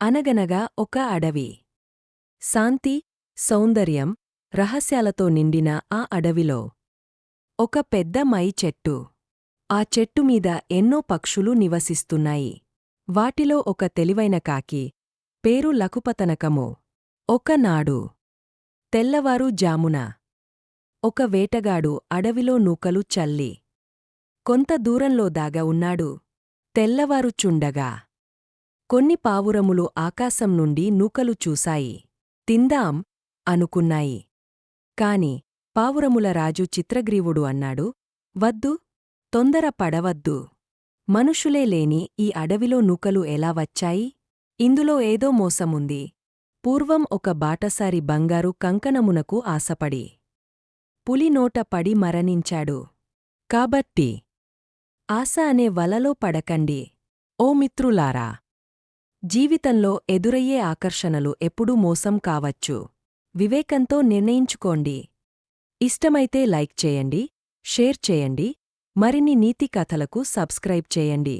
అనగనగా ఒక అడవి. శాంతి సౌందర్యం రహస్యాలతో నిండిన ఆ అడవిలో ఒక పెద్ద మై చెట్టు. ఆ చెట్టు మీద ఎన్నో పక్షులు నివసిస్తున్నాయి. వాటిలో ఒక తెలివైన కాకి పేరు లకుపతనకము ఒకనాడు తెల్లవారు జామున ఒక వేటగాడు అడవిలో నూకలు చల్లి కొంత దూరంలో దాగ ఉన్నాడు. తెల్లవారుచుండగా కొన్ని పావురములు ఆకాశం నుండి నూకలు చూశాయి. తిందాం అనుకున్నాయి. కాని పావురముల రాజు చిత్రగ్రీవుడు అన్నాడు వద్దు తొందర పడవద్దు. మనుషులే లేని ఈ అడవిలో నూకలు ఎలా వచ్చాయి? ఇందులో ఏదో మోసముంది. పూర్వం ఒక బాటసారి బంగారు కంకణమునకు ఆశపడి పులినోట పడి మరణించాడు. కాబట్టి ఆశ అనే వలలో పడకండి. ఓ మిత్రులారా జీవితంలో ఎదురయ్యే ఆకర్షణలు ఎప్పుడూ మోసం కావచ్చు. వివేకంతో నిర్ణయించుకోండి. ఇష్టమైతే లైక్ చేయండి షేర్ చేయండి మరిన్ని నీతి కథలకు సబ్స్క్రైబ్ చేయండి.